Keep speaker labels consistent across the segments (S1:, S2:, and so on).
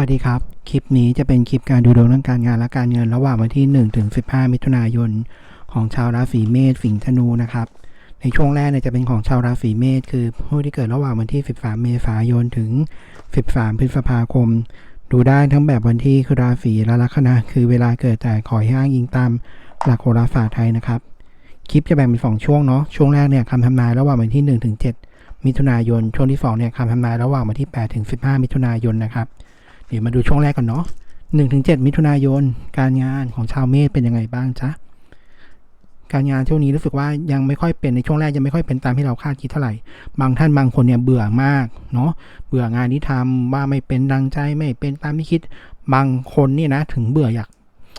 S1: วัสดีครับ คลิปนี้จะเป็นคลิปการดูดวงเรื่องการงานและการเงิน ระหว่างวันที่ 1 ถึง 15 มิถุนายน ของชาวราศีเมษสิงห์ธนูนะครับ ในช่วงแรกเนี่ยจะเป็นของชาวราศีเมษคือผู้ที่เกิดระหว่างวันที่ 13 เมษายนถึง 13 พฤษภาคม ดูได้ทั้งแบบวันที่คือราศีและลัคนาคือเวลาเกิดแต่ขอให้อ้างอิงตามหลักโหราศาสตร์ไทยนะครับ คลิปจะแบ่งเป็นสองช่วงเนาะช่วงแรกเนี่ยคำทำนายระหว่างวันที่1ถึง7มิถุนายนช่วงที่สองเนี่ยคำทำนายระหว่างวันที่8ถึง15 มิถุนายนนะครับ เดี๋ยวมาดูช่วงแรกก่อนเนาะหนึ่งถึงเจ็ดมิถุนายน การงานของชาวเมษเป็นยังไงบ้างจ๊ะ การงานช่วงนี้รู้สึกว่ายังไม่ค่อยเป็นในช่วงแรกยังไม่ค่อยเป็นตามที่เราคาดคิดเท่าไหร่ บางท่านบางคนเนี่ยเบื่อมากเนาะ เบื่องานที่ทำว่าไม่เป็นดังใจไม่เป็นตามที่คิด บางคนเนี่ยนะ ถึงเบื่ออยาก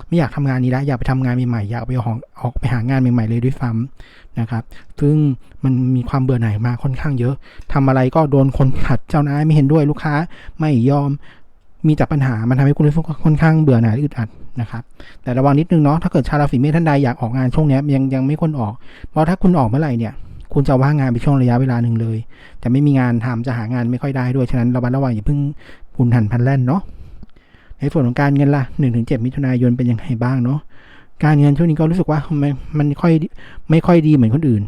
S1: ไม่อยากทำงานนี้แล้วอยากไปทำงานใหม่ๆอยากไปออกออกไปหางานใหม่ๆเลยด้วยซ้ำนะครับ ซึ่งมันมีความเบื่อหน่ายมาค่อนข้างเยอะทำอะไรก็โดนคนขัดเจ้านายไม่เห็นด้วยลูกค้าไม่ยอม มีแต่ปัญหา มันทำให้คุณรู้สึกค่อนข้างเบื่อหน่ายอึดอัดนะครับ แต่ระวังนิดนึงเนาะ ถ้าเกิดชาวราศีเมษท่านใดอยากออกงานช่วงนี้ยังยังไม่ควรออก เพราะถ้าคุณออกเมื่อไหร่เนี่ย คุณจะว่างงานไปช่วงระยะเวลาหนึ่งเลย จะไม่มีงานทำจะหางานไม่ค่อยได้ด้วย ฉะนั้นระมัดระวังอย่าเพิ่งพุนหันพลันแล่นเนาะ ในส่วนของการเงินละหนึ่งถึงเจ็ดมิถุนายนเป็นยังไงบ้างเนาะ การเงินช่วงนี้ก็รู้สึกว่ามันมันค่อยไม่ค่อยดีเหมือนคนอื่น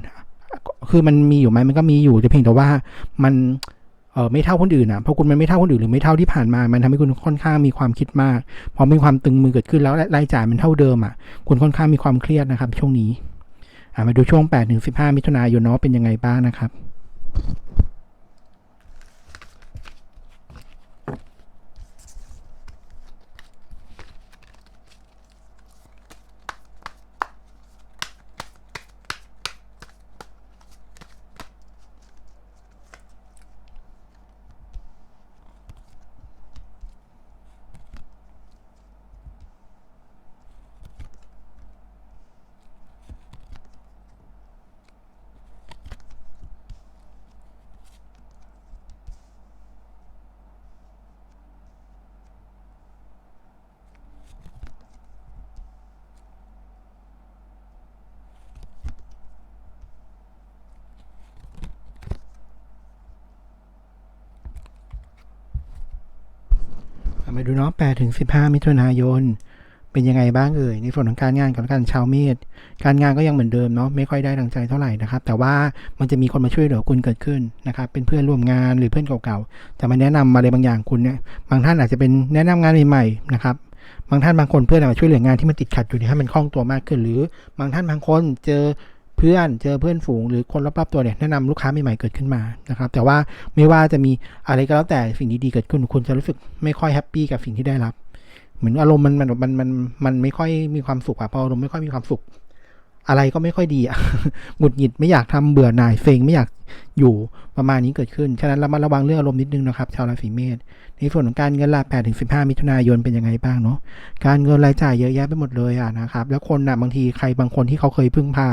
S1: คือมันมีอยู่ไหมมันก็มีอยู่แต่เพียงแต่ว่ามัน ไม่เท่าคนอื่นอะเพราะคุณมันไม่เท่าคนอื่นหรือไม่เท่าที่ผ่านมา มันทำให้คุณค่อนข้างมีความคิดมาก พอมีความตึงมือเกิดขึ้นแล้วรายจ่ายมันเท่าเดิมอะ คุณค่อนข้างมีความเครียดนะครับ ช่วงนี้มาดูช่วง8ถึง15 มิถุนายนเนาะเป็นยังไงบ้างนะครับ มาดูเนาะ8ถึง15มิถุนายน เป็นยังไงบ้างเอ่ย ในส่วนของการงานกับการชาวเมษการงานก็ยังเหมือนเดิมเนาะ ไม่ค่อยได้ดังใจเท่าไหร่นะครับ แต่ว่ามันจะมีคนมาช่วยเหลือคุณเกิดขึ้นนะครับ เป็นเพื่อนร่วมงานหรือเพื่อนเก่าๆ จะมาแนะนำอะไรบางอย่างคุณเนี่ย บางท่านอาจจะเป็นแนะนำงานใหม่ๆ นะครับบางท่านบางคนเพื่อนอาช่วยเหลืองานที่มันติดขัดอยู่เนี่ยให้มันคล่องตัวมากขึ้น หรือบางท่านบางคนเจอ เพื่อนเจอเพื่อนฝูงหรือคนรอบๆตัวเนี่ยแนะนำลูกค้าใหม่ๆเกิดขึ้นมานะครับ แต่ว่าไม่ว่าจะมีอะไรก็แล้วแต่สิ่งดีๆเกิดขึ้นคุณจะรู้สึกไม่ค่อยแฮปปี้กับสิ่งที่ได้รับ เหมือนอารมณ์มันมันมันมันมันไม่ค่อยมีความสุขอะพออารมณ์ไม่ค่อยมีความสุข อะไรก็ไม่ค่อยดีอะหงุดหงิดไม่อยากทำเบื่อหน่ายเซ็งไม่อยากอยู่ประมาณนี้เกิดขึ้น ฉะนั้นระมัดระวังเรื่องอารมณ์นิดนึงนะครับ ชาวราศีเมษ ในส่วนของการเงินละ8ถึง15 มิถุนายนเป็นยังไงบ้างเนาะ การเงินรายจ่ายเยอะแยะไปหมดเลยอะนะครับ แล้วคนน่ะบางทีใครบางคนที่เขาเคยพึ่งพา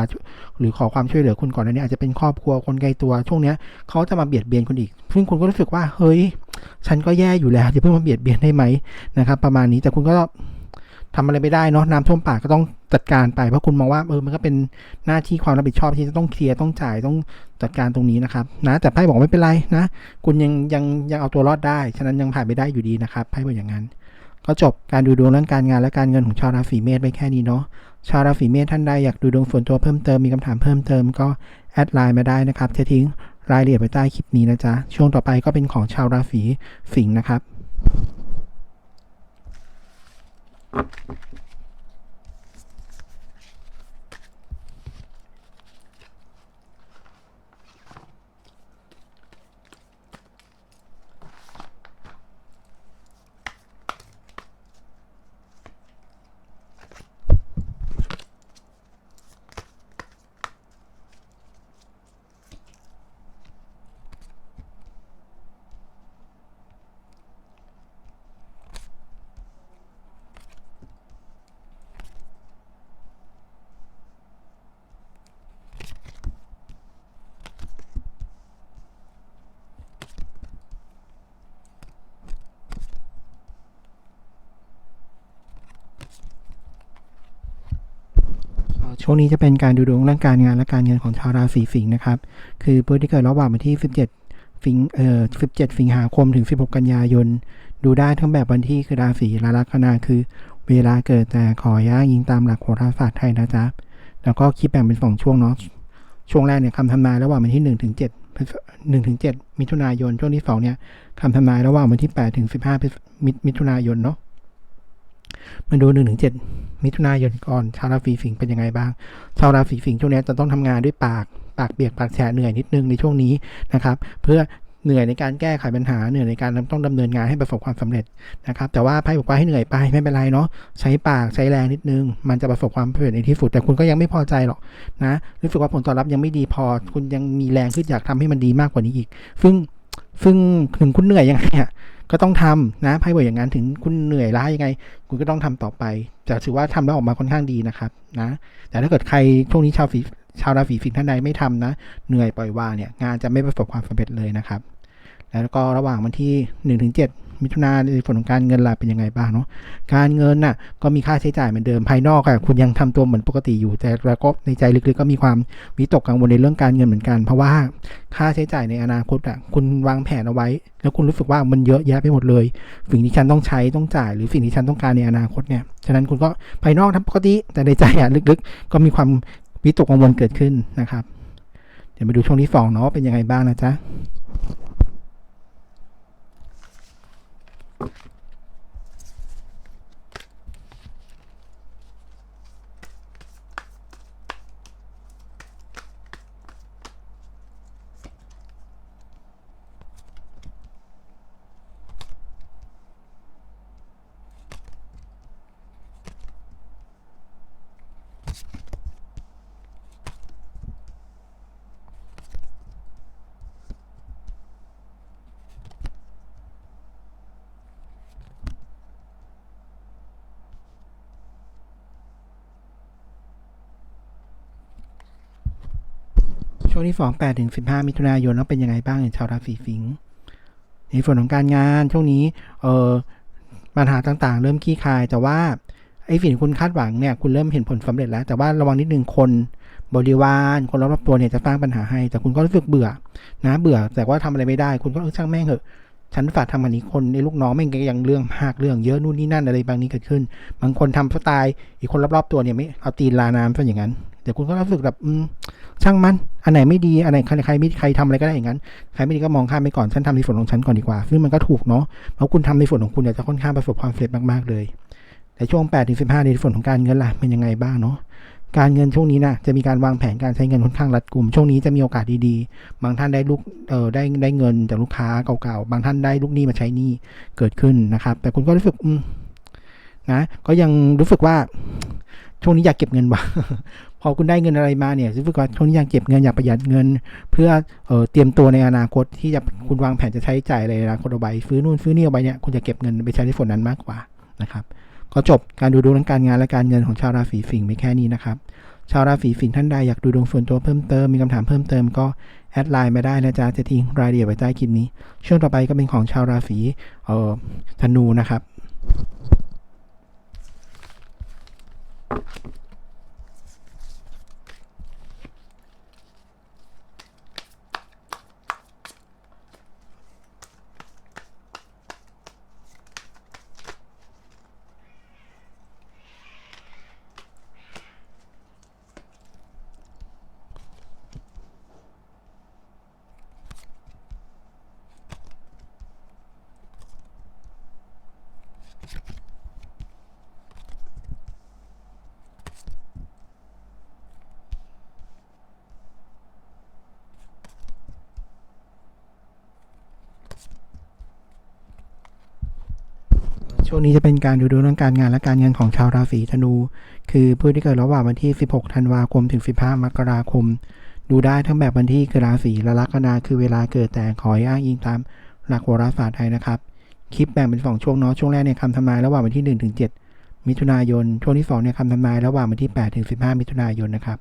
S1: หรือขอความช่วยเหลือคุณก่อนหน้านี้อาจจะเป็นครอบครัวคนไกลตัว ช่วงเนี้ยเขาจะมาเบียดเบียนคุณอีก ซึ่งคุณก็รู้สึกว่าเฮ้ย ฉันก็แย่อยู่แล้วจะเพิ่งมาเบียดเบียนได้ไหมนะครับ ประมาณนี้แต่คุณก็ ทำอะไรไม่ได้เนาะน้ำท่วมปากก็ต้องจัดการไปเพราะคุณมองว่าเออมันก็เป็นหน้าที่ความรับผิดชอบที่จะต้องเคลียร์ต้องจ่ายต้องจัดการตรงนี้นะครับนะแต่ไพ่บอกไม่เป็นไรนะ คุณยังยังยังเอาตัวรอดได้ฉะนั้นยังผ่านไปได้อยู่ดีนะครับไพ่บอกอย่างนั้น ก็จบการดูดวงเรื่องการงานและการเงินของชาวราศีเมษไปแค่นี้เนาะชาวราศีเมษท่านใดอยากดูดวงส่วนตัวเพิ่มเติมมีคำถามเพิ่มเติมก็แอดไลน์มาได้นะครับจะทิ้งรายละเอียดไว้ใต้คลิปนี้นะจ๊ะช่วงต่อไปก็เป็นของชาวราศีสิงห์นะครับ Thank you. ช่วงนี้จะเป็นการดูดวงเรื่องการงานและการเงินของชาวราศีสิงห์นะครับ คือผู้ที่เกิดระหว่างวันที่ 17 สิงเอ่อ17 สิงหาคมถึง 16 กันยายน ดูได้ทั้งแบบวันที่คือราศีและลัคนาคือ เวลาเกิดแต่ขอย่ายิงตามหลักโหราศาสตร์ไทยนะจ๊ะ แล้วก็คิดแบ่งเป็นสองช่วงเนาะ ช่วงแรกเนี่ยคำทำนายระหว่างวันที่หนึ่งถึงเจ็ดหนึ่งถึงเจ็ดมิถุนายน ช่วงที่สองเนี่ยคำทำนายระหว่างวันที่แปดถึงสิบห้ามิถุนายนเนาะ มาดูหนึ่งถึงเจ็ดมิถุนายนก่อนชาวราศีสิงห์เป็นยังไงบ้าง ชาวราศีสิงห์ช่วงนี้จะต้องทำงานด้วยปากปากเปียกปากแฉะเหนื่อยนิดนึงในช่วงนี้นะครับ เพื่อเหนื่อยในการแก้ไขปัญหาเหนื่อยในการต้องดำเนินงานให้ประสบความสำเร็จนะครับแต่ว่าไพ่บอกว่าให้เหนื่อยไปไม่เป็นไรเนาะใช้ปากใช้แรงนิดนึง มันจะประสบความสำเร็จในที่สุดแต่คุณก็ยังไม่พอใจหรอกนะรู้สึกว่าผลตอบรับยังไม่ดีพอ คุณยังมีแรงขึ้นอยากทำให้มันดีมากกว่านี้อีก ซึ่งซึ่งถึงคุณเหนื่อยยังไงอะ ก็ต้องทำนะไพ่บอกอย่างนั้นถึงคุณเหนื่อยล้ายังไง คุณก็ต้องทำต่อไปจะถือว่าทำแล้วออกมาค่อนข้างดีนะครับนะแต่ถ้าเกิดใครช่วงนี้ชาวฝีชาวราศีสิงห์ท่านใดไม่ทำนะ เหนื่อยปล่อยวางเนี่ยงานจะไม่ประสบความสำเร็จเลยนะครับ แล้วก็ระหว่างวันที่1นถึงเมิถุนาในส่วนของการเงินล่ะเป็นยังไงบ้างเนาะการเงินน่ะก็มีค่าใช้จ่ายเหมือนเดิมภายนอกอะคุณยังทำตัวเหมือนปกติอยู่ แต่แล้วก็ในใจลึกๆก็มีความวิตกกังวลในเรื่องการเงินเหมือนกัน เพราะว่าค่าใช้จ่ายในอนาคตอะคุณวางแผนเอาไว้ แล้วคุณรู้สึกว่ามันเยอะแยะไปหมดเลยสิ่งที่ฉันต้องใช้ต้องจ่าย หรือสิ่งที่ฉันต้องการในอนาคตเนี่ยฉะนั้นคุณก็ภายนอกทำปกติแต่ในใจอะลึกๆ ก็มีความวิตกกังวลเกิดขึ้นนะครับ เดี๋ยวมาดูช่วงที่สองเนาะเป็นยังไงบ้างนะจ๊ะ ช่วงที่สองแปดถึงสิบห้ามิถุนายนแล้วเป็นยังไงบ้างในชาวราศีสิงห์ในส่วนของการงานช่วงนี้เออปัญหาต่างๆ เริ่มคลี่คลาย แต่ว่าไอ้สิ่งคุณคาดหวังเนี่ยคุณเริ่มเห็นผลสำเร็จแล้ว แต่ว่าระวังนิดนึงคนบริวารคนรอบๆตัวเนี่ยจะสร้างปัญหาให้ แต่คุณก็รู้สึกเบื่อนะเบื่อ แต่ว่าทำอะไรไม่ได้ คุณก็เออช่างแม่งเหอะ ฉันฝากทำอันนี้คนในลูกน้องแม่งก็ยังเรื่องมากเรื่องเยอะนู่นนี่นั่นอะไรบางนี้เกิดขึ้น บางคนทำสไตล์อีกคนรอบๆตัวเนี่ยไม่เอาตีนลาน้ำซะอย่างนั้นเดี๋ยวคุณก็รู้สึกแบบช่างมัน อันไหนไม่ดีอันไหนใครใครไม่ใครทำอะไรก็ได้อย่างนั้นใครไม่ดีก็มองข้ามไปก่อนฉันทำในส่วนของฉันก่อนดีกว่า ซึ่งมันก็ถูกเนาะเพราะคุณทำในส่วนของคุณเนี่ยจะค่อนข้างประสบความสำเร็จมากๆเลย แต่ช่วง8ถึง15 ในส่วนของการเงินล่ะเป็นยังไงบ้างเนาะ การเงินช่วงนี้นะจะมีการวางแผนการใช้เงินค่อนข้างรัดกุม ช่วงนี้จะมีโอกาสดีๆ บางท่านได้ลูกเออได้ได้เงินจากลูกค้าเก่าๆ บางท่านได้ลูกหนี้มาใช้หนี้เกิดขึ้นนะครับ แต่คุณก็รู้สึกอืมนะก็ยังรู้สึกว่าช่วงนี้อยากเก็บเงินว่ะพอคุณได้เงินอะไรมาเนี่ยรู้สึกว่าช่วงนี้อยากเก็บเงินอยากประหยัดเงิน เพื่อเออเตรียมตัวในอนาคตที่จะคุณวางแผนจะใช้จ่ายอะไรนอนาคตเอาไว้ซื้อนู่นซื้อนี่เอาไว้เนี่ยคุณจะเก็บเงินไปใช้ในส่วนนั้นมากกว่านะครับ ก็จบการดูดวงเรื่องการงานและการเงินของชาวราศีสิงห์ไม่แค่นี้นะครับ ชาวราศีสิงห์ท่านใดอยากดูดวงส่วนตัวเพิ่มเติมมีคำถามเพิ่มเติมก็แอดไลน์มาได้นะจ๊ะจะทิ้งรายละเอียดไว้ใต้คลิปนี้ ช่วงต่อไปก็เป็นของชาวราศีเอ่อธนูนะครับ ช่วงนี้จะเป็นการดูดวงเรื่องการงานและการเงินของชาวราศีธนู คือผู้ที่เกิดระหว่างวันที่ 16 ธันวาคมถึง 15 มกราคม ดูได้ทั้งแบบวันที่คือราศีและลัคนาคือเวลาเกิดแต่ขออ้างอิงตามหลักโหราศาสตร์ไทยนะครับ คลิปแบ่งเป็นสองช่วงเนาะช่วงแรกเนี่ยคำทำนายระหว่างวันที่1ถึง7มิถุนายน ช่วงที่2เนี่ยคำทำนายระหว่างวันที่8ถึง15 มิถุนายนนะครับ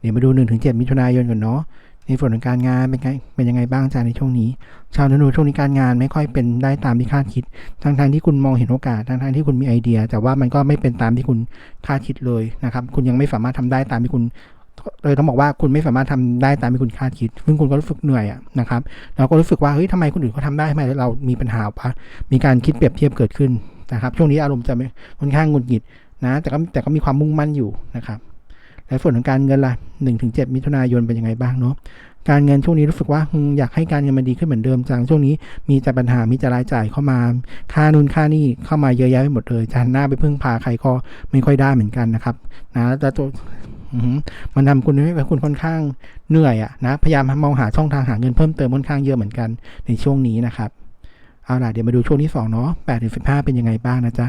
S1: เดี๋ยวมาดู1ถึง7มิถุนายนก่อนเนาะ ในส่วนของการงานเป็นไงเป็นยังไงบ้างจ้าในช่วงนี้ ชาวธนูช่วงนี้การงานไม่ค่อยเป็นได้ตามที่คาดคิดทั้งทางที่คุณมองเห็นโอกาสทั้งทางที่คุณมีไอเดีย แต่ว่ามันก็ไม่เป็นตามที่คุณคาดคิดเลยนะครับ คุณยังไม่สามารถทำได้ตามที่คุณเลยต้องบอกว่าคุณไม่สามารถทำได้ตามที่คุณคาดคิด ซึ่งคุณก็รู้สึกเหนื่อยอะนะครับ แล้วก็รู้สึกว่าเฮ้ยทำไมคนอื่นเขาทำได้ทำไมเรามีปัญหาวะมีการคิดเปรียบเทียบเกิดขึ้นนะครับ ช่วงนี้อารมณ์จะค่อนข้างหงุดหงิดนะ แต่ก็แต่ก็มีความมุ่งมั่นอยู่นะครับ และส่วนของการเงินล่ะหนึ่งถึงเจ็ดมิถุนายนเป็นยังไงบ้างเนาะการเงินช่วงนี้รู้สึกว่าอยากให้การเงินมันดีขึ้นเหมือนเดิมจังช่วงนี้มีแต่ปัญหามีแต่รายจ่ายเข้ามา ค่านู่นค่านี่เข้ามาเยอะแยะไปหมดเลยจะหันหน้าไปพึ่งพาใครก็ไม่ค่อยได้เหมือนกันนะครับนะแล้วตัวมันทำคุณให้คุณค่อนข้างเหนื่อยอะนะพยายามมองหาช่องทางหาเงินเพิ่มเติมค่อนข้างเยอะเหมือนกันในช่วงนี้นะครับเอาล่ะเดี๋ยวมาดูช่วงที่สองเนาะแปดถึงสิบห้าเป็นยังไงบ้างนะจ๊ะ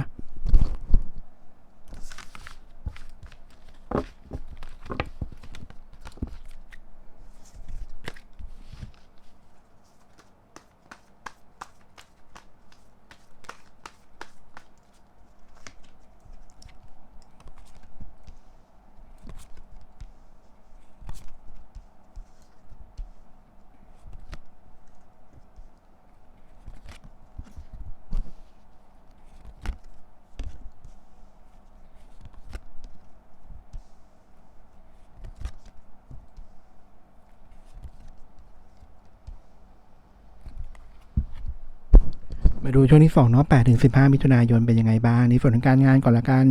S1: มาดูช่วงที่สองเนาะแปดถึงสิบห้ามิถุนายนเป็นยังไงบ้างในส่วนของการงานก่อนละกัน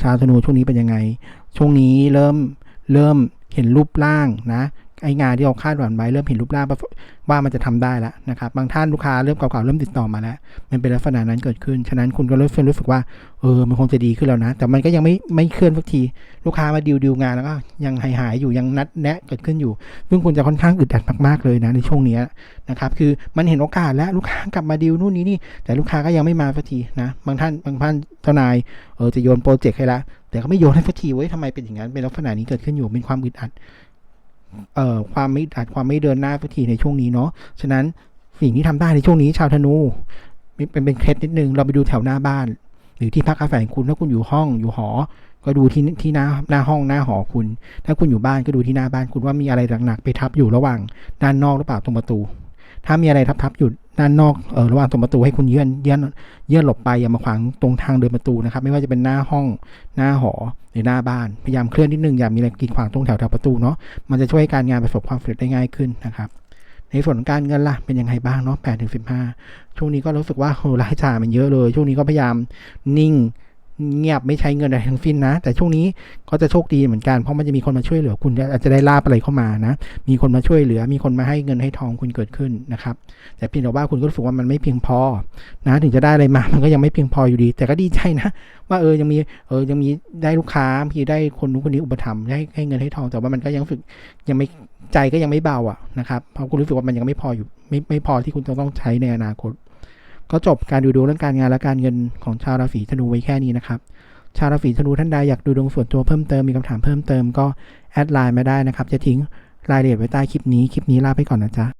S1: ชาวธนูช่วงนี้เป็นยังไง ช่วงนี้เริ่มเริ่มเห็นรูปร่างนะ ไองานที่เราคาดหวังไว้เริ่มเห็นรูปร่างว่ามันจะทำได้แล้วนะครับบางท่านลูกค้าเริ่มเก่าๆเริ่มติดต่อมาแล้ว มันเป็นลักษณะนั้นเกิดขึ้น ฉะนั้นคุณก็เริ่มรู้สึกว่าเออมันคงจะดีขึ้นแล้วนะ แต่มันก็ยังไม่ไม่เคลื่อนสักที ลูกค้ามาดิวดิวงานแล้วก็ยังหายหายๆอยู่ยังนัดแนะเกิดขึ้นอยู่ ซึ่งคุณจะค่อนข้างอึดอัดมากๆเลยนะในช่วงนี้นะครับคือมันเห็นโอกาสแล้วลูกค้ากลับมาดิวนู่นนี่นี่ แต่ลูกค้าก็ยังไม่มาสักทีนะบางท่านบางท่านเจ้านายเออจะโยนโปรเจกต์ให้ละแต่ก็ไม่โยนให้สักทีเว้ยทำไมเป็นอย่างนั้นเป็นลักษณะนี้เกิดขึ้นอยู่เป็นความอึดอัด เอ่อความไม่อาจความไม่เดินหน้าสักทีในช่วงนี้เนาะฉะนั้นสิ่งที่ทำได้ในช่วงนี้ชาวธนูเป็นเป็นเคล็ดนิดนึงเราไปดูแถวหน้าบ้าน หรือที่พักอาศัยของคุณถ้าคุณอยู่ห้องอยู่หอ ก็ดูที่ที่หน้าหน้าห้องหน้าหอคุณ ถ้าคุณอยู่บ้านก็ดูที่หน้าบ้านคุณว่ามีอะไรหนักๆไปทับอยู่ระหว่าง ด้านนอกหรือเปล่าตรงประตู ถ้ามีอะไรทับๆอยู่ ด้านนอกเออระหว่างตรงประตูให้คุณเยื่อนเยื่อนเยื่อนหลบไปอย่ามาขวางตรงทางเดินประตูนะครับ ไม่ว่าจะเป็นหน้าห้องหน้าหอหรือหน้าบ้านพยายามเคลื่อนนิดนึงอย่ามีอะไรกีดขวางตรงแถวแถวประตูเนาะมันจะช่วยใหการงานประสบความสำเร็จได้ง่ายขึ้นนะครับ ในส่วนของการเงินล่ะเป็นยังไงบ้างเนาะแปดถึงสิบห้าช่วงนี้ก็รู้สึกว่าโหรายจ่ายมันเยอะเลย ช่วงนี้ก็พยายามนิ่ง เงียบไม่ใช้เงินอะไรทั้งสิ้นนะ แต่ช่วงนี้ก็จะโชคดีเหมือนกันเพราะมันจะมีคนมาช่วยเหลือคุณอาจจะได้ลาบอะไรเข้ามานะ มีคนมาช่วยเหลือ มีคนมาให้เงินให้ทองคุณเกิดขึ้นนะครับ แต่เพียงแต่ว่าคุณก็รู้สึกว่ามันไม่เพียงพอนะถึงจะได้อะไรมา มันก็ยังไม่เพียงพออยู่ดี แต่ก็ดีใจนะ ว่าเออยังมีเออยังมีได้ลูกค้ามีได้คนนู้นคนนี้อุปถัมภ์ให้ให้เงินให้ทองแต่ว่ามันก็ยังรู้สึกยังไม่ใจก็ยังไม่เบาอะนะครับเพราะคุณรู้สึกว่ามันยังไม่พออยู่ไม่ไม่พอที่คุณจะต้องใช้ในอนาคต ก็จบการดูดวงเรื่องการงานและการเงินของชาวราศีธนูไว้แค่นี้นะครับ ชาวราศีธนูท่านใดอยากดูดวงส่วนตัวเพิ่มเติมมีคำถามเพิ่มเติมก็แอดไลน์มาได้นะครับ จะทิ้งรายละเอียดไว้ใต้คลิปนี้ คลิปนี้ลาไปก่อนนะจ๊ะ